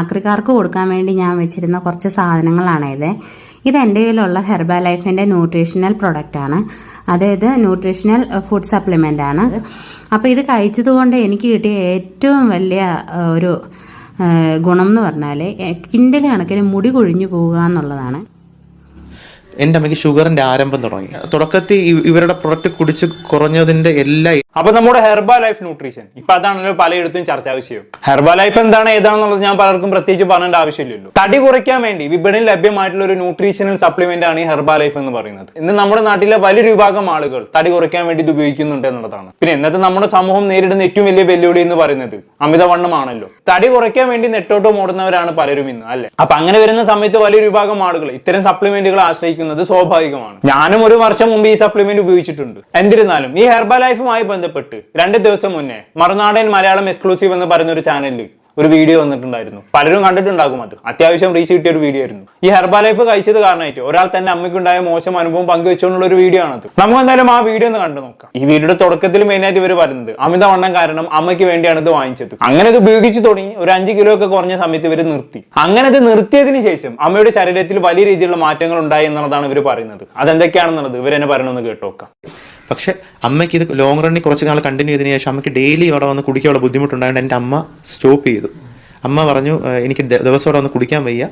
ആക്രിക്കാർക്ക് കൊടുക്കാൻ വേണ്ടി ഞാൻ വെച്ചിരുന്ന കുറച്ച് സാധനങ്ങളാണ് ഇത്. ഇത് എന്റെ കയ്യിലുള്ള ഹെർബ ലൈഫിന്റെ ന്യൂട്രീഷണൽ പ്രൊഡക്റ്റ് ആണ്. അതായത് ന്യൂട്രീഷണൽ ഫുഡ് സപ്ലിമെന്റ് ആണ്. അപ്പോൾ ഇത് കഴിച്ചതുകൊണ്ട് എനിക്ക് കിട്ടിയ ഏറ്റവും വലിയ ഒരു ഗുണം എന്ന് പറഞ്ഞാൽ കിൻഡൽ കണക്കിന് മുടി കൊഴിഞ്ഞു പോവുക എന്നുള്ളതാണ്. എന്റെ അമ്മയ്ക്ക് ഷുഗറിന്റെ ആരംഭം തുടങ്ങി. തുടക്കത്തിൽ ഇവരുടെ പ്രൊഡക്റ്റ് കുടിച്ച് കുറഞ്ഞതിന്റെ എല്ലാ അപ്പൊ നമ്മുടെ ഹെർബ ലൈഫ് ന്യൂട്രീഷൻ. ഇപ്പൊ അതാണല്ലോ പലയിടത്തും ചർച്ചാ വിഷയം ഹെർബ ലൈഫ് എന്താണ് ഏതാണെന്നുള്ളത് ഞാൻ പലർക്കും പ്രത്യേകിച്ച് പറയേണ്ട ആവശ്യമില്ലല്ലോ. തടി കുറയ്ക്കാൻ വേണ്ടി വിപണിയിൽ ലഭ്യമായിട്ടുള്ള ഒരു ന്യൂട്രീഷണൽ സപ്ലിമെന്റ് ആണ് ഈ ഹെർബ ലൈഫ് എന്ന് പറയുന്നത്. ഇന്ന് നമ്മുടെ നാട്ടിലെ വലിയൊരു വിഭാഗം ആളുകൾ തടി കുറയ്ക്കാൻ വേണ്ടി ഇത് ഉപയോഗിക്കുന്നുണ്ട് എന്നുള്ളതാണ്. പിന്നെ ഇന്നത്തെ നമ്മുടെ സമൂഹം നേരിടുന്ന ഏറ്റവും വലിയ വെല്ലുവിളി എന്ന് പറയുന്നത് അമിതവണ്ണമാണല്ലോ. തടി കുറയ്ക്കാൻ വേണ്ടി നെട്ടോട്ട് ഓടുന്നവരാണ് പലരും ഇന്ന് അല്ലെ? അപ്പൊ അങ്ങനെ വരുന്ന സമയത്ത് വലിയൊരു വിഭാഗം ആളുകൾ ഇത്തരം സപ്ലിമെന്റുകൾ ആശ്രയിക്കുന്നത് സ്വാഭാവികമാണ്. ഞാനും ഒരു വർഷം മുമ്പ് ഈ സപ്ലിമെന്റ് ഉപയോഗിച്ചിട്ടുണ്ട്. എന്നിരുന്നാലും ഈ ഹെർബ ലൈഫുമായി ബന്ധപ്പെട്ട് രണ്ട് ദിവസം മുന്നേ മറുനാടൻ മലയാളം എക്സ്ക്ലൂസീവ് എന്ന് പറയുന്ന ഒരു ചാനലിൽ ഒരു വീഡിയോ വന്നിട്ടുണ്ടായിരുന്നു. പലരും കണ്ടിട്ടുണ്ടാകും അത്. അത്യാവശ്യം റീച്ച് കിട്ടിയ ഒരു വീഡിയോ ആയിരുന്നു. ഈ ഹെർബാ ലൈഫ് കഴിച്ചത് കാരണമായിട്ട് ഒരാൾ തന്നെ അമ്മയ്ക്കുണ്ടായ മോശം അനുഭവം പങ്കുവെച്ചുകൊണ്ടുള്ള ഒരു വീഡിയോ ആണത്. നമുക്ക് എന്തായാലും ആ വീഡിയോ ഒന്ന് കണ്ടു നോക്കാം. ഈ വീഡിയോയുടെ തുടക്കത്തിൽ മെയിൻ ആയിട്ട് ഇവർ പറയുന്നത് അമിതവണ്ണം കാരണം അമ്മയ്ക്ക് വേണ്ടിയാണ് ഇത് വാങ്ങിച്ചത്. അങ്ങനെ ഇത് ഉപയോഗിച്ച് തുടങ്ങി ഒരു അഞ്ച് കിലോ ഒക്കെ കുറഞ്ഞ സമയത്ത് ഇവർ നിർത്തി. അങ്ങനെ ഇത് നിർത്തിയതിനു ശേഷം അമ്മയുടെ ശരീരത്തിൽ വലിയ രീതിയിലുള്ള മാറ്റങ്ങൾ ഉണ്ടായി എന്നുള്ളതാണ് ഇവർ പറയുന്നത്. അതെന്തൊക്കെയാണെന്നുള്ളത് ഇവർ എന്നെ പറയണമെന്ന് കേട്ടോക്കാം പക്ഷെ അമ്മയ്ക്ക് ഇത് ലോങ് റണ്ണിൽ കുറച്ച് നാൾ കണ്ടിന്യൂ ചെയ്തതിന് ശേഷം അമ്മയ്ക്ക് ഡെയിലി അവിടെ വന്ന് കുടിക്കാനുള്ള ബുദ്ധിമുട്ടുണ്ടായതുകൊണ്ട് എന്റെ അമ്മ സ്റ്റോപ്പ് ചെയ്തു. അമ്മ പറഞ്ഞു എനിക്ക് ദിവസം അവിടെ വന്ന് കുടിക്കാൻ വയ്യ.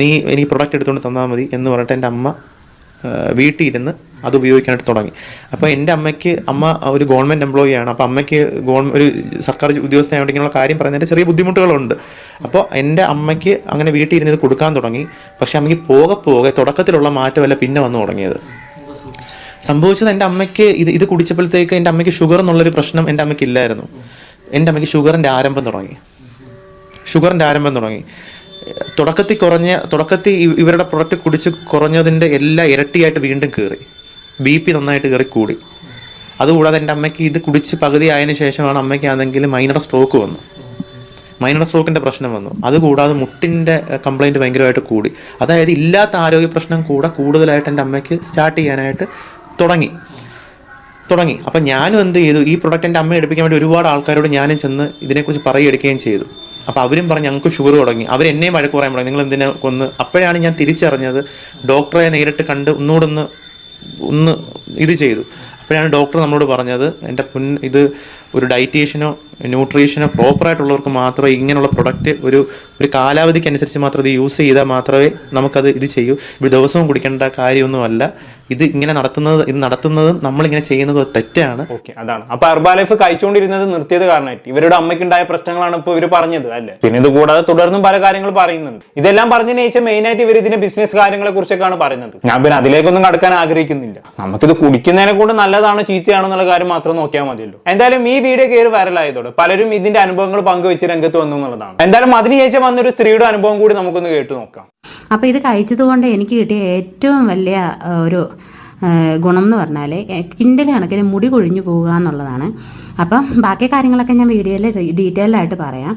നീ എനിക്ക് പ്രൊഡക്റ്റ് എടുത്തുകൊണ്ട് തന്നാൽ മതി എന്ന് പറഞ്ഞിട്ട് എന്റെ അമ്മ വീട്ടിൽ ഇരുന്ന് അത് ഉപയോഗിക്കാനായിട്ട് തുടങ്ങി. അപ്പോൾ എന്റെ അമ്മയ്ക്ക് അമ്മ ഒരു ഗവൺമെന്റ് എംപ്ലോയി ആണ്. അപ്പോൾ അമ്മയ്ക്ക് ഗവൺമെന്റ് ഒരു സർക്കാർ ഉദ്യോഗസ്ഥനായിട്ടുള്ള ഇങ്ങനെയുള്ള കാര്യം പറയുന്നതിന്റെ ചെറിയ ബുദ്ധിമുട്ടുകളുണ്ട്. അപ്പോൾ എന്റെ അമ്മയ്ക്ക് അങ്ങനെ വീട്ടിൽ ഇരുന്ന് കൊടുക്കാൻ തുടങ്ങി. പക്ഷേ അമ്മയ്ക്ക് പോകെ പോകെ തുടക്കത്തിലുള്ള മാറ്റമല്ല പിന്നെ വന്നു തുടങ്ങിയത്. സംഭവിച്ചത് എന്റെ അമ്മയ്ക്ക് ഇത് ഇത് കുടിച്ചപ്പോഴത്തേക്ക് എന്റെ അമ്മയ്ക്ക് ഷുഗർ എന്നുള്ളൊരു പ്രശ്നം എന്റെ അമ്മയ്ക്ക് ഇല്ലായിരുന്നു. എന്റെ അമ്മയ്ക്ക് ഷുഗറിന്റെ ആരംഭം തുടങ്ങി. ഷുഗറിന്റെ ആരംഭം തുടങ്ങി. തുടക്കത്തിൽ കുറഞ്ഞ തുടക്കത്തിൽ ഇവരുടെ പ്രൊഡക്റ്റ് കുടിച്ച് കുറഞ്ഞതിന്റെ എല്ലാ ഇരട്ടിയായിട്ട് വീണ്ടും കയറി ബി പി നന്നായിട്ട് കയറി കൂടി. അതുകൂടാതെ എന്റെ അമ്മയ്ക്ക് ഇത് കുടിച്ച് പകുതി ആയതിനു ശേഷമാണ് അമ്മയ്ക്ക് ആണെങ്കിൽ മൈനർ സ്ട്രോക്ക് വന്നു. മൈനർ സ്ട്രോക്കിന്റെ പ്രശ്നം വന്നു. അതുകൂടാതെ മുട്ടിന്റെ കംപ്ലൈന്റ് ഭയങ്കരമായിട്ട് കൂടി. അതായത് ഇല്ലാത്ത ആരോഗ്യ പ്രശ്നം കൂടെ കൂടുതലായിട്ട് എന്റെ അമ്മയ്ക്ക് സ്റ്റാർട്ട് ചെയ്യാനായിട്ട് തുടങ്ങി. തുടങ്ങി. അപ്പം ഞാനും എന്ത് ചെയ്തു? ഈ പ്രൊഡക്റ്റ് എന്റെ അമ്മയെ എടുപ്പിക്കാൻ വേണ്ടി ഒരുപാട് ആൾക്കാരോട് ഞാനും ചെന്ന് ഇതിനെക്കുറിച്ച് പറയുകയും ചെയ്തു. അപ്പോൾ അവരും പറഞ്ഞ് ഞങ്ങൾക്ക് ഷുഗർ തുടങ്ങി. അവർ എന്നെയും വഴക്ക് പറയാൻ തുടങ്ങി നിങ്ങൾ എന്തിനെ കൊന്ന്? അപ്പോഴാണ് ഞാൻ തിരിച്ചറിഞ്ഞത് ഡോക്ടറെ നേരിട്ട് കണ്ട് ഒന്നുകൂടെ ഒന്ന് ഒന്ന് ഇത് ചെയ്തു. അപ്പോഴാണ് ഡോക്ടർ നമ്മളോട് പറഞ്ഞത് എന്റെ പുൻ ഇത് ഒരു ഡയറ്റീഷ്യനോ ന്യൂട്രീഷനോ പ്രോപ്പറായിട്ടുള്ളവർക്ക് മാത്രമേ ഇങ്ങനെയുള്ള പ്രൊഡക്റ്റ് ഒരു ഒരു കാലാവധിക്കനുസരിച്ച് മാത്രം ഇത് യൂസ് ചെയ്താൽ മാത്രമേ നമുക്കത് ഇത് ചെയ്യൂ. ഇത് ദിവസവും കുടിക്കേണ്ട കാര്യമൊന്നുമല്ല. ഇത് ഇങ്ങനെ നടത്തുന്നത് ഇത് നടത്തുന്നതും നമ്മളിങ്ങനെ ചെയ്യുന്നതും തെറ്റാണ്. ഓക്കെ അതാണ്. അപ്പൊ ഹെർബാലൈഫ് കഴിച്ചുകൊണ്ടിരുന്നത് നിർത്തിയത് കാരണമായിട്ട്. ഇവരുടെ അമ്മയ്ക്ക് അമ്മയ്ക്കുണ്ടായ പ്രശ്നങ്ങളാണ് ഇപ്പൊ ഇവർ പറഞ്ഞത് അല്ലേ? പിന്നെ ഇത് കൂടാതെ തുടർന്നും പല കാര്യങ്ങൾ പറയുന്നുണ്ട്. ഇതെല്ലാം പറഞ്ഞതിന് ശേഷം മെയിൻ ആയിട്ട് ഇവർ ഇതിന്റെ ബിസിനസ് കാര്യങ്ങളെ കുറിച്ചൊക്കെയാണ് പറയുന്നത്. ഞാൻ പിന്നെ അതിലേക്കൊന്നും കടക്കാൻ ആഗ്രഹിക്കുന്നില്ല. നമുക്കിത് കുടിക്കുന്നതിനെ കൊണ്ട് നല്ലതാണോ ചീത്തയാണോ എന്നുള്ള കാര്യം മാത്രം നോക്കിയാൽ മതിയല്ലോ. എന്തായാലും ഈ വീഡിയോ കയറി വൈറലായതോടെ പലരും ഇതിന്റെ അനുഭവങ്ങൾ പങ്കുവെച്ച് രംഗത്ത് വന്നു എന്നുള്ളതാണ്. എന്തായാലും അതിനുശേഷം വന്നൊരു സ്ത്രീയുടെ അനുഭവം കൂടി നമുക്കൊന്ന് കേട്ടു നോക്കാം. അപ്പോൾ ഇത് കഴിച്ചതുകൊണ്ട് എനിക്ക് കിട്ടിയ ഏറ്റവും വലിയ ഒരു ഗുണം എന്ന് പറഞ്ഞാൽ കിൻഡൽ കണക്കിന് മുടി കൊഴിഞ്ഞു പോവുക എന്നുള്ളതാണ്. അപ്പം ബാക്കി കാര്യങ്ങളൊക്കെ ഞാൻ വീഡിയോയിൽ ഡീറ്റെയിൽ ആയിട്ട് പറയാം.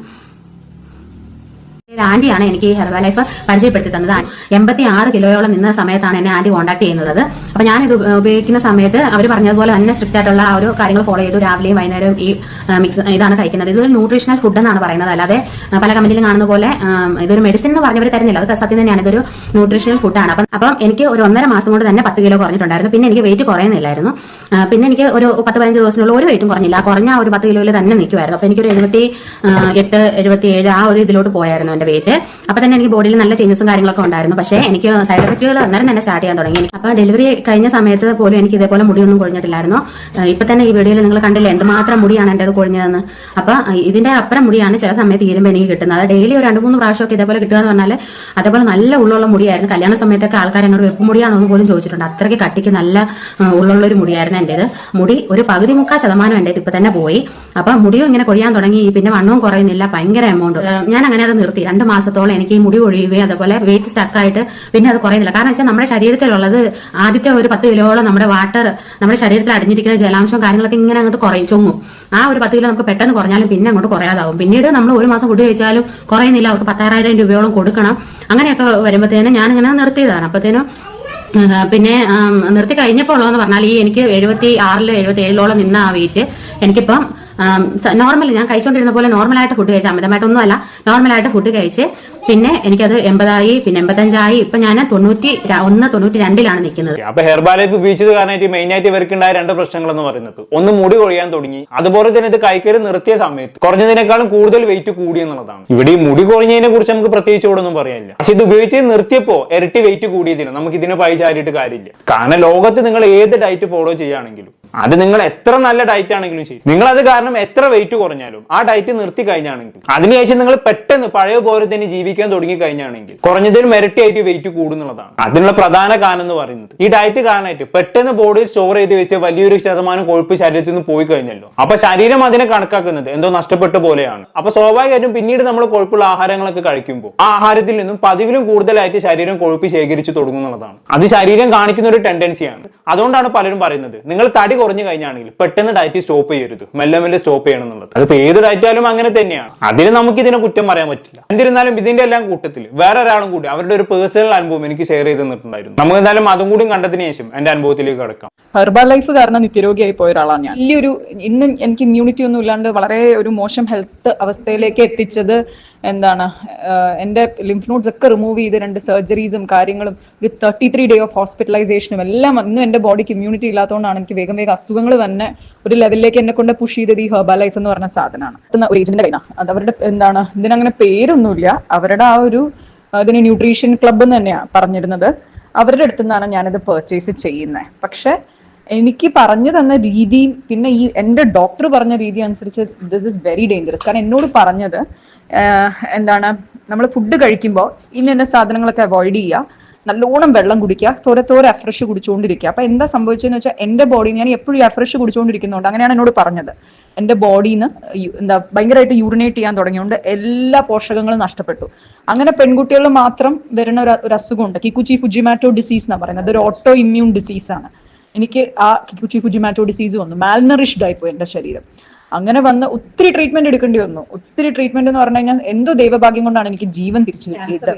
ആന്റിയാണ് എനിക്ക് ഈ ഹെർബ ലൈഫ് പരിചയപ്പെടുത്തി തന്നത്. എൺപത്തി ആറ് കിലോയോളം നിന്ന സമയത്താണ് എന്നെ ആന്റി കോൺടാക്ട് ചെയ്യുന്നത്. അപ്പൊ ഞാനിത് ഉപയോഗിക്കുന്ന സമയത്ത് അവർ പറഞ്ഞതുപോലെ തന്നെ സ്ട്രിക്റ്റ് ആയിട്ടുള്ള ആ ഒരു കാര്യങ്ങൾ ഫോളോ ചെയ്തു. രാവിലെയും വൈകുന്നേരവും ഈ മിക്സ് ഇതാണ് കഴിക്കുന്നത്. ഇതൊരു ന്യൂട്രീഷണൽ ഫുഡ് എന്നാണ് പറയുന്നത്. അല്ലാതെ പല കമ്പനിയിലും കാണുന്ന പോലെ ഇതൊരു മെഡിസിൻ എന്ന് പറഞ്ഞവർ തരുന്നില്ല. അത് സത്യം തന്നെയാണ്. ഇതൊരു ന്യൂട്രീഷണൽ ഫുഡാണ് അപ്പം അപ്പം എനിക്ക് ഒരു ഒന്നര മാസം കൊണ്ട് തന്നെ പത്ത് കിലോ കുറഞ്ഞിട്ടുണ്ടായിരുന്നു. പിന്നെ എനിക്ക് വെയിറ്റ് കുറയുന്നില്ലായിരുന്നു. പിന്നെ എനിക്ക് ഒരു പത്ത് പതിനഞ്ച് ദിവസത്തിനുള്ള ഒരു വെയിറ്റും കുറഞ്ഞില്ല. കുറഞ്ഞ ഒരു പത്ത് കിലോയിൽ തന്നെ നിൽക്കുമായിരുന്നു അപ്പൊ എനിക്കൊരു എഴുപത്തി എട്ട് എഴുപത്തി ഏഴ് ആ ഒരു ഇതിലോട്ട് പോയായിരുന്നു എന്റെ വെയിറ്റ് അപ്പൊ തന്നെ എനിക്ക് ബോഡിയിൽ നല്ല ചേഞ്ചസും കാര്യങ്ങളൊക്കെ ഉണ്ടായിരുന്നു. പക്ഷേ എനിക്ക് സൈഡ് എഫക്റ്റുകൾ അന്നേരം തന്നെ സ്റ്റാർട്ട് ചെയ്യാൻ തുടങ്ങി. അപ്പൊ ഡെലിവറി കഴിഞ്ഞ സമയത്ത് പോലും എനിക്ക് ഇതേപോലെ മുടിയൊന്നും കൊഴിഞ്ഞിട്ടില്ലായിരുന്നു. ഇപ്പൊ തന്നെ ഈ വീഡിയോയിൽ നിങ്ങൾ കണ്ടില്ലേ എന്തുമാത്രം മുടിയാണ് എന്റെ അത് കൊഴിഞ്ഞതെന്ന്. അപ്പൊ ഇതിന്റെ അപ്പുറം മുടിയാണ് ചില സമയത്ത് തീരുമ്പോൾ എനിക്ക് കിട്ടുന്നത്. ഡെയിലി ഒരു രണ്ട് മൂന്ന് പ്രാവശ്യമൊക്കെ ഇതേപോലെ കിട്ടുക എന്ന് പറഞ്ഞാൽ അതേപോലെ നല്ല ഉള്ളുള്ള മുടിയായിരുന്നു. കല്യാണ സമയത്തൊക്കെ ആൾക്കാർ എന്നോട് വെപ്പ് മുടിയാണോ എന്ന് പോലും ചോദിച്ചിട്ടുണ്ട്. അത്രയ്ക്ക് കട്ടിക്ക് നല്ല ഉള്ളുള്ള ഒരു മുടിയായിരുന്നു എന്റെത് മുടി ഒരു പകുതി മുക്കാൽ ശതമാനം എന്റെ ഇപ്പൊ തന്നെ പോയി. അപ്പൊ മുടിയും ഇങ്ങനെ കൊഴിയാൻ തുടങ്ങി. പിന്നെ വണ്ണവും കുറയുന്നില്ല. ഭയങ്കര എമൗണ്ട് ഞാൻ അങ്ങനെ അത് നിർത്തി. രണ്ട് മാസത്തോളം എനിക്ക് ഈ മുടി ഒഴിയുകയും അതുപോലെ വെയിറ്റ് സ്റ്റക്കായിട്ട് പിന്നെ അത് കുറയുന്നില്ല. കാരണം വെച്ചാൽ നമ്മുടെ ശരീരത്തിലുള്ളത് ആദ്യത്തെ ഒരു പത്ത് കിലോളം നമ്മുടെ വാട്ടർ നമ്മുടെ ശരീരത്തിൽ അടിഞ്ഞിരിക്കുന്ന ജലാംശവും കാര്യങ്ങളൊക്കെ ഇങ്ങനെ അങ്ങോട്ട് കുറയും ചൊങ്ങും ആ ഒരു പത്ത് കിലോ നമുക്ക് പെട്ടെന്ന് കുറഞ്ഞാലും പിന്നെ അങ്ങോട്ട് കുറയാതാവും. പിന്നീട് നമ്മൾ ഒരു മാസം കുടി കഴിച്ചാലും കുറയുന്നില്ല അവർക്ക് പത്താറായിരം രൂപയോളം കൊടുക്കണം. അങ്ങനെയൊക്കെ വരുമ്പോഴത്തേനും ഞാനിങ്ങനെ നിർത്തിയതാണ്. അപ്പോഴത്തേനും പിന്നെ നിർത്തി കഴിഞ്ഞപ്പോൾ ഉള്ളതെന്ന് പറഞ്ഞാൽ ഈ എനിക്ക് എഴുപത്തി ആറിൽ എഴുപത്തി ഏഴിലോളം നിന്ന ആ വെയിറ്റ് എനിക്കിപ്പം നോർമൽ ഞാൻ കഴിച്ചോണ്ടിരുന്ന പോലെ നോർമലായിട്ട് ഫുഡ് കഴിച്ച അമിതമായിട്ടൊന്നും അല്ല നോർമലായിട്ട് ഫുഡ് കഴിച്ച് പിന്നെ എനിക്കത് എൺപതായി പിന്നെ എൺപത്തഞ്ചായി ഇപ്പൊ ഞാൻ തൊണ്ണൂറ്റി ഒന്ന് തൊണ്ണൂറ്റി രണ്ടിലാണ് നിൽക്കുന്നത് അപ്പൊ ഹെർബാ ലൈഫ് ഉപയോഗിച്ചത് കാരണമായിട്ട് മെയിൻ ആയിട്ട് ഇവർക്ക് ഉണ്ടായ രണ്ട് പ്രശ്നങ്ങൾ എന്ന് പറയുന്നത്. ഒന്ന് മുടി കൊഴിയാൻ തുടങ്ങി. അതുപോലെ തന്നെ ഇത് കൈക്കറി നിർത്തിയ സമയത്ത് കുറഞ്ഞതിനേക്കാളും കൂടുതൽ വെയിറ്റ് കൂടി എന്നുള്ളതാണ്. ഇവിടെ ഈ മുടി കുറഞ്ഞതിനെ കുറിച്ച് നമുക്ക് പ്രത്യേകിച്ച് ഒന്നും പറയാനില്ല. പക്ഷെ ഇത് ഉപയോഗിച്ച് നിർത്തിയപ്പോ ഇരട്ടി വെയിറ്റ് കൂടിയതിന് നമുക്ക് ഇതിനെ പൈ ചാരിയിട്ട് കാര്യമില്ല. കാരണം ലോകത്ത് നിങ്ങൾ ഏത് ഡയറ്റ് ഫോളോ ചെയ്യുകയാണെങ്കിലും അത് നിങ്ങൾ എത്ര നല്ല ഡയറ്റ് ആണെങ്കിലും ചെയ്യും. നിങ്ങൾ അത് കാരണം എത്ര വെയിറ്റ് കുറഞ്ഞാലും ആ ഡയറ്റ് നിർത്തി കഴിഞ്ഞാണെങ്കിൽ അതിനുശേഷം നിങ്ങൾ പെട്ടെന്ന് പഴയ പോലെ തന്നെ ജീവിക്കാൻ തുടങ്ങി കഴിഞ്ഞാണെങ്കിൽ കുറഞ്ഞതിലും ഇരട്ടിയായിട്ട് വെയിറ്റ് കൂടുന്നുള്ളതാണ്. അതിനുള്ള പ്രധാന കാരണം എന്ന് പറയുന്നത്. ഈ ഡയറ്റ് കാരണമായിട്ട് പെട്ടെന്ന് ബോഡിയിൽ സ്റ്റോർ ചെയ്ത് വെച്ച് വലിയൊരു ശതമാനം കൊഴുപ്പ് ശരീരത്തിൽ നിന്ന് പോയി കഴിഞ്ഞല്ലോ. അപ്പൊ ശരീരം അതിനെ കണക്കാക്കുന്നത് എന്തോ നഷ്ടപ്പെട്ട പോലെയാണ്. അപ്പൊ സ്വാഭാവികമായിട്ടും പിന്നീട് നമ്മൾ കൊഴുപ്പുള്ള ആഹാരങ്ങളൊക്കെ കഴിക്കുമ്പോൾ ആ ആഹാരത്തിൽ നിന്നും പതിവിലും കൂടുതലായിട്ട് ശരീരം കൊഴുപ്പ് ശേഖരിച്ചു തുടങ്ങുന്നുള്ളതാണ്. അത് ശരീരം കാണിക്കുന്ന ഒരു ടെൻഡൻസിയാണ് അതുകൊണ്ടാണ് പലരും പറയുന്നത് നിങ്ങൾ തടി കുറഞ്ഞു കഴിഞ്ഞാണെങ്കിൽ പെട്ടെന്ന് ഡയറ്റ് സ്റ്റോപ്പ് ചെയ്യരുത്. മെല്ലെ മെല്ലെ സ്റ്റോപ്പ് ചെയ്യണം എന്നുള്ളത്. അതിപ്പോ ഏത് ഡയറ്റ് ആയാലും അങ്ങനെ തന്നെയാണ്. അതിന് നമുക്ക് ഇതിനെ കുറ്റം പറയാൻ പറ്റില്ല. എന്നിരുന്നാലും ഇതിന്റെ എല്ലാം കൂട്ടത്തിൽ വേറെ ഒരാളും കൂടി അവരുടെ ഒരു പേഴ്സണൽ അനുഭവം എനിക്ക് ഷെയർ ചെയ്ത് തന്നിട്ടുണ്ടായിരുന്നു. നമുക്ക് എന്തായാലും അതും കൂടി കണ്ടതിന് ശേഷം എന്റെ അനുഭവത്തിലേക്ക് കിടക്കാം. ഹെർബൽ ലൈഫ് കാരണം നിത്യരോഗിയായി പോയ ഒരാളാണ് ഞാൻ. വലിയൊരു ഇന്ന് എനിക്ക് ഇമ്മ്യൂണിറ്റി ഒന്നും ഇല്ലാണ്ട് വളരെ ഒരു മോശം ഹെൽത്ത് അവസ്ഥയിലേക്ക് എത്തിച്ചത് എന്താണ് എന്റെ ലിംഫ് നോട്ട്സ് ഒക്കെ റിമൂവ് ചെയ്ത് രണ്ട് സർജറീസും കാര്യങ്ങളും ഒരു തേർട്ടി ത്രീ ഡേ ഓഫ് ഹോസ്പിറ്റലൈസേഷനും എല്ലാം ഇന്നും എന്റെ ബോഡിക്ക് ഇമ്മ്യൂണിറ്റി ഇല്ലാത്തതുകൊണ്ടാണ് എനിക്ക് വേഗം വേഗം അസുഖങ്ങൾ തന്നെ ഒരു ലെവലിലേക്ക് എന്നെ കൊണ്ട് പുഷ് ചെയ്തത് ഈ ഹെർബ ലൈഫ് എന്ന് പറഞ്ഞ സാധനമാണ്. ഒരു ഏജന്റിന്റെ കയ്യിലാണ് അത് അവരുടെ എന്താണ് ഇതിനങ്ങനെ പേരൊന്നുമില്ല. അവരുടെ ആ ഒരു അതിന് ന്യൂട്രീഷൻ ക്ലബ്ബ് എന്ന് തന്നെയാണ് പറഞ്ഞിരുന്നത്. അവരുടെ അടുത്തു നിന്നാണ് ഞാനിത് പെർച്ചേസ് ചെയ്യുന്നത് പക്ഷെ എനിക്ക് പറഞ്ഞു തന്ന രീതിയും പിന്നെ ഈ എന്റെ ഡോക്ടർ പറഞ്ഞ രീതി അനുസരിച്ച് ദിസ് ഇസ് വെരി ഡേഞ്ചറസ് കാരണം എന്നോട് പറഞ്ഞത് എന്താണ് നമ്മൾ ഫുഡ് കഴിക്കുമ്പോൾ ഇന്ന ഇന്ന സാധനങ്ങളൊക്കെ അവോയ്ഡ് ചെയ്യുക നല്ലോണം വെള്ളം കുടിക്കുക തോരെ തോരെ അഫ്രഷ് കുടിച്ചുകൊണ്ടിരിക്കുക അപ്പൊ എന്താ സംഭവിച്ചതെന്ന് വെച്ചാൽ എന്റെ ബോഡി ഞാൻ എപ്പോഴും അഫ്രഷ് കുടിച്ചുകൊണ്ടിരിക്കുന്നുണ്ട് അങ്ങനെയാണ് എന്നോട് പറഞ്ഞത്. എന്റെ ബോഡിന്ന് എന്താ ഭയങ്കരമായിട്ട് യൂറിനേറ്റ് ചെയ്യാൻ തുടങ്ങിയോണ്ട് എല്ലാ പോഷകങ്ങളും നഷ്ടപ്പെട്ടു. അങ്ങനെ പെൺകുട്ടികളിൽ മാത്രം വരുന്ന ഒരു ഒരു അസുഖമുണ്ട്. കിക്കുച്ചി ഫുജിമാറ്റോ ഡിസീസ് എന്നാണ് പറയുന്നത്. അതൊരു ഓട്ടോ ഇമ്മ്യൂൺ ഡിസീസ് ആണ്. എനിക്ക് ആ കിക്കുച്ചി ഫുജിമാറ്റോ ഡിസീസ് വന്നു. മാൽനറിഷ്ഡ് ആയിപ്പോയി എന്റെ ശരീരം. അങ്ങനെ വന്ന് ഒത്തിരി ട്രീറ്റ്മെന്റ് എടുക്കേണ്ടി വന്നു. ഒത്തിരി ട്രീറ്റ്മെന്റ് എന്ന് പറഞ്ഞു കഴിഞ്ഞാൽ എന്തോ ദൈവഭാഗ്യം കൊണ്ടാണ് എനിക്ക് ജീവൻ തിരിച്ചു കിട്ടിയത്.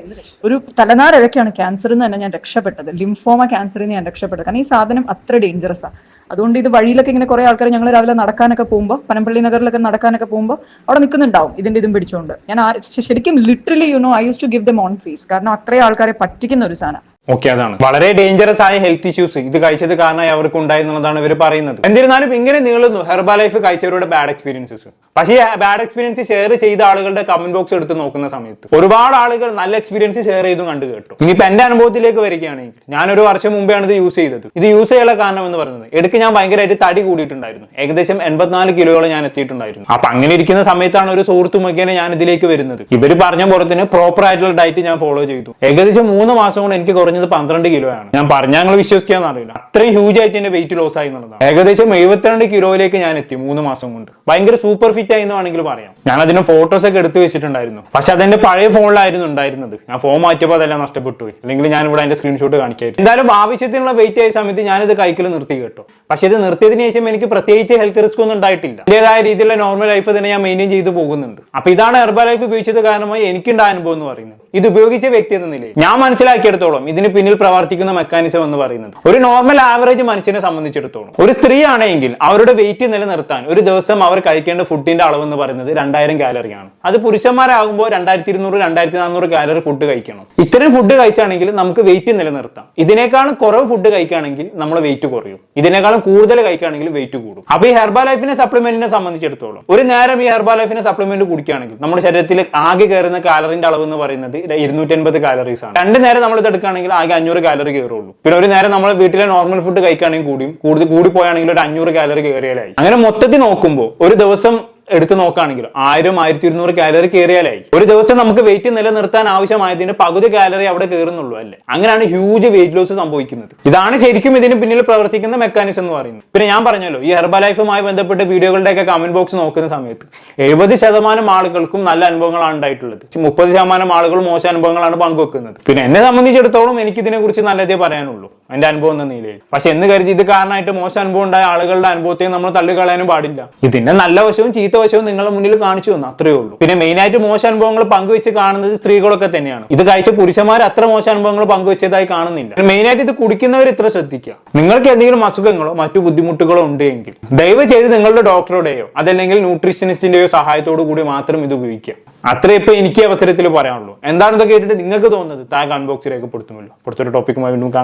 ഒരു തലനാരിഴക്കാണ് ക്യാൻസർ എന്ന് തന്നെ ഞാൻ രക്ഷപ്പെട്ടത്. ലിംഫോമ ക്യാൻസറിൽ നിന്ന് ഞാൻ രക്ഷപ്പെട്ടത്. കാരണം ഈ സാധനം അത്ര ഡേഞ്ചറസ് ആണ് അതുകൊണ്ട് ഇത് വഴിയിലൊക്കെ ഇങ്ങനെ കുറെ ആൾക്കാർ ഞങ്ങൾ രാവിലെ നടക്കാനൊക്കെ പോകുമ്പോൾ പനമ്പള്ളി നഗറിലൊക്കെ നടക്കാനൊക്കെ പോകുമ്പോൾ അവിടെ നിൽക്കുന്നുണ്ടാവും ഇതിന്റെ ഇതും പിടിച്ചുകൊണ്ട് ഞാൻ ശരിക്കും literally you know I use to give them on fees കാരണം അത്രയും ആൾക്കാരെ പറ്റിക്കുന്ന ഒരു സാധനം. ഓക്കെ അതാണ്. വളരെ ഡേഞ്ചറസ് ആയ ഹെൽത്ത് ഇഷ്യൂസ് ഇത് കഴിച്ചത് കാരണമായി അവർക്ക് ഉണ്ടായി എന്നുള്ളതാണ് ഇവർ പറയുന്നത്. എന്നിരുന്നാലും ഇങ്ങനെ നീളുന്നു. ഹെർബാ ലൈഫ് കഴിച്ചവരുടെ ബാഡ് എക്സ്പീരിയൻസസ് പക്ഷേ ബാഡ് എക്സ്പീരിയൻസ് ഷെയർ ചെയ്ത ആളുകളുടെ കമന്റ് ബോക്സ് എടുത്ത് നോക്കുന്ന സമയത്ത് ഒരുപാട് ആളുകൾ നല്ല എക്സ്പീരിയൻസ് ഷെയർ ചെയ്തും കണ്ടു കേട്ടു. ഇനിയിപ്പോ എന്റെ അനുഭവത്തിലേക്ക് വരികയാണെങ്കിൽ ഞാൻ ഒരു വർഷം മുമ്പെയാണ് ഇത് യൂസ് ചെയ്തത്. ഇത് യൂസ് ചെയ്യാനുള്ള കാരണം എന്ന് പറയുന്നത് എടുക്ക് ഞാൻ ഭയങ്കരമായിട്ട് തടി കൂടിയിട്ടുണ്ടായിരുന്നു. ഏകദേശം എൺപത്തിനാല് കിലോയോളം ഞാൻ എത്തിയിട്ടുണ്ടായിരുന്നു. അപ്പൊ അങ്ങനെ ഇരിക്കുന്ന സമയത്താണ് ഒരു സുഹൃത്ത് മുഖേന ഞാൻ ഇതിലേക്ക് വരുന്നത്. ഇവർ പറഞ്ഞ പോലെ തന്നെ പ്രോപ്പർ ആയിട്ടുള്ള ഡയറ്റ് ഞാൻ ഫോളോ ചെയ്തു. ഏകദേശം മൂന്ന് മാസം കൊണ്ട് എനിക്ക് കുറഞ്ഞത് പന്ത്രണ്ട് കിലോ ആണ് ഞാൻ പറഞ്ഞാൽ ഞങ്ങൾ വിശ്വസിക്കാന്ന് അറിയില്ല. അത്രയും ഹ്യൂജ് ആയിട്ട് എന്റെ വെയിറ്റ് ലോസ് ആയി എന്നുള്ളതാണ്. ഏകദേശം എഴുപത്തിരണ്ട് കിലോയിലേക്ക് ഞാൻ എത്തി മൂന്ന് മാസം കൊണ്ട്. ഭയങ്കര സൂപ്പർ ഫിറ്റ് ആയി എന്ന് വേണമെങ്കിൽ പറയാം. ഞാൻ അതിന് ഫോട്ടോസ് ഒക്കെ എടുത്തു വെച്ചിട്ടുണ്ടായിരുന്നു. പക്ഷെ അതെന്റെ പഴയ ഫോണിലായിരുന്നു ഉണ്ടായിരുന്നത്. ഞാൻ ഫോൺ മാറ്റിയപ്പോൾ അതെല്ലാം നഷ്ടപ്പെട്ടു അല്ലെങ്കിൽ ഞാൻ ഇവിടെ അതിന്റെ സ്ക്രീൻഷോട്ട് കാണിക്കായിരുന്നു. എന്തായാലും ആവശ്യത്തിനുള്ള വെയിറ്റ് ആയ സമയത്ത് ഞാനിത് കൈക്കൽ നിർത്തി കേട്ടോ. പക്ഷെ ഇത് നിർത്തിയതിന് ശേഷം എനിക്ക് പ്രത്യേകിച്ച് ഹെൽത്ത് റിസ്ക് ഒന്നും ഉണ്ടായിട്ടില്ല. എന്റേതായ രീതിയിലുള്ള നോർമൽ ലൈഫ് തന്നെ ഞാൻ മെയിന്റെയിൻ ചെയ്തു പോകുന്നുണ്ട്. അപ്പൊ ഇതാണ് ഹെർബൽ ലൈഫ് ഉപയോഗിച്ചത് കാരണമായി എനിക്കുണ്ടായ അനുഭവം എന്ന് പറയുന്നത്. ഇത് ഉപയോഗിച്ച വ്യക്തി എന്ന നിലയിൽ ഞാൻ മനസ്സിലാക്കിയെടുത്തോളം ഇതിന് പിന്നിൽ പ്രവർത്തിക്കുന്ന മെക്കാനിസം എന്ന് പറയുന്നത്. ഒരു നോർമൽ ആവറേജ് മനുഷ്യനെ സംബന്ധിച്ചിടത്തോളം ഒരു സ്ത്രീ ആണെങ്കിൽ അവരുടെ വെയിറ്റ് നിലനിർത്താൻ ഒരു ദിവസം അവർ കഴിക്കേണ്ട ഫുഡിന്റെ അളവ് എന്ന് പറയുന്നത് രണ്ടായിരം കാലറിയാണ് അത് പുരുഷന്മാരാകുമ്പോൾ രണ്ടായിരത്തി ഇരുന്നൂറ് രണ്ടായിരത്തി നാനൂറ് കാലറി ഫുഡ് കഴിക്കണം. ഇത്തരം ഫുഡ് കഴിച്ചാണെങ്കിൽ നമുക്ക് വെയിറ്റ് നിലനിർത്താം. ഇതിനേക്കാളും കുറവ് ഫുഡ് കഴിക്കുകയാണെങ്കിൽ നമ്മൾ വെയിറ്റ് കുറയും. ഇതിനേക്കാളും കൂടുതൽ കഴിക്കുകയാണെങ്കിൽ വെയിറ്റ് കൂടും. അപ്പൊ ഈ ഹെർബാ ലൈഫിനെ സപ്ലിമെന്റിനെ സംബന്ധിച്ചിടത്തോളം ഒരു നേരം ഈ ഹെർബാ ലൈഫിനെ സപ്ലിമെന്റ് കുടിക്കുകയാണെങ്കിൽ നമ്മുടെ ശരീരത്തിൽ ആകെ കയറുന്ന കാലറിന്റെ അളവ് എന്ന് പറയുന്നത് ഇരുന്നൂറ്റി അൻപത് കാലറീസ് ആണ്. രണ്ട് നേരം നമ്മൾ ഇത് എടുക്കുകയാണെങ്കിൽ ആകെ അഞ്ഞൂറ് കാലറി കയറുള്ളൂ പിന്നെ ഒരു നേരം നമ്മൾ വീട്ടിലെ നോർമൽ ഫുഡ് കഴിക്കുകയാണെങ്കിൽ കൂടിയും കൂടുതൽ കൂടി പോയാണെങ്കിൽ ഒരു അഞ്ഞൂറ് കാലറി കയറിയാലായി അങ്ങനെ മൊത്തത്തിൽ നോക്കുമ്പോൾ ഒരു ദിവസം എടുത്ത് നോക്കുകയാണെങ്കിൽ ആയിരം ആയിരത്തി ഇരുന്നൂറ് കാലറി കയറിയാലായി. ഒരു ദിവസം നമുക്ക് വെയിറ്റ് നിലനിർത്താൻ ആവശ്യമായതിന് പകുതി കാലറി അവിടെ കയറുന്നുള്ളൂ അല്ലേ? അങ്ങനെയാണ് ഹ്യൂജ് വെയിറ്റ് ലോസ് സംഭവിക്കുന്നത്. ഇതാണ് ശരിക്കും ഇതിന് പിന്നിൽ പ്രവർത്തിക്കുന്ന മെക്കാനിസം എന്ന് പറയുന്നത്. പിന്നെ ഞാൻ പറഞ്ഞല്ലോ ഈ ഹെർബ ലൈഫുമായി ബന്ധപ്പെട്ട വീഡിയോകളുടെയൊക്കെ കമന്റ് ബോക്സ് നോക്കുന്ന സമയത്ത് എഴുപത് ശതമാനം ആളുകൾക്കും നല്ല അനുഭവങ്ങളാണ് ഉണ്ടായിട്ടുള്ളത്. മുപ്പത് ശതമാനം ആളുകൾ മോശം അനുഭവങ്ങളാണ് പങ്കുവെക്കുന്നത്. പിന്നെ എന്നെ സംബന്ധിച്ചിടത്തോളം എനിക്ക് ഇതിനെ കുറിച്ച് നല്ലതേ പറയാനുള്ളൂ. എന്റെ അനുഭവം എന്ന നിലയിൽ. പക്ഷെ എന്ന് കരുതി ഇത് കാരണമായിട്ട് മോശം അനുഭവം ഉണ്ടായ ആളുകളുടെ അനുഭവത്തെ നമ്മൾ തള്ളിക്കളയാനും പാടില്ല. ഇതിന്റെ നല്ല വശവും ചീത്ത വശവും നിങ്ങളുടെ മുന്നിൽ കാണിച്ചു തന്നു അത്രയേ ഉള്ളൂ. പിന്നെ മെയിൻ ആയിട്ട് മോശം അനുഭവങ്ങൾ പങ്കുവെച്ച് കാണുന്നത് സ്ത്രീകളൊക്കെ തന്നെയാണ്. ഇത് കഴിച്ച പുരുഷന്മാർ അത്ര മോശം അനുഭവങ്ങൾ പങ്കുവെച്ചതായി കാണുന്നില്ല. മെയിൻ ആയിട്ട് ഇത് കുടിക്കുന്നവർ ഇത്ര ശ്രദ്ധിക്കുക. നിങ്ങൾക്ക് എന്തെങ്കിലും അസുഖങ്ങളോ മറ്റു ബുദ്ധിമുട്ടുകളോ ഉണ്ടെങ്കിൽ ദയവ് ചെയ്ത് നിങ്ങളുടെ ഡോക്ടറുടെയോ അതല്ലെങ്കിൽ ന്യൂട്രീഷനിസ്റ്റിന്റെയോ സഹായത്തോടു കൂടി മാത്രം ഇത് ഉപയോഗിക്കുക. അത്രേ ഇപ്പൊ എനിക്ക് അവസരത്തിൽ പറയാനുള്ളൂ. എന്താണെന്നൊക്കെ കേട്ടിട്ട് നിങ്ങൾക്ക് തോന്നുന്നത്? താങ്ക് അൺബോക്സ് രേഖപ്പെടുത്തുമല്ലോ അടുത്തൊരു ടോപ്പിക്കുമായി വീണ്ടും കാണാം.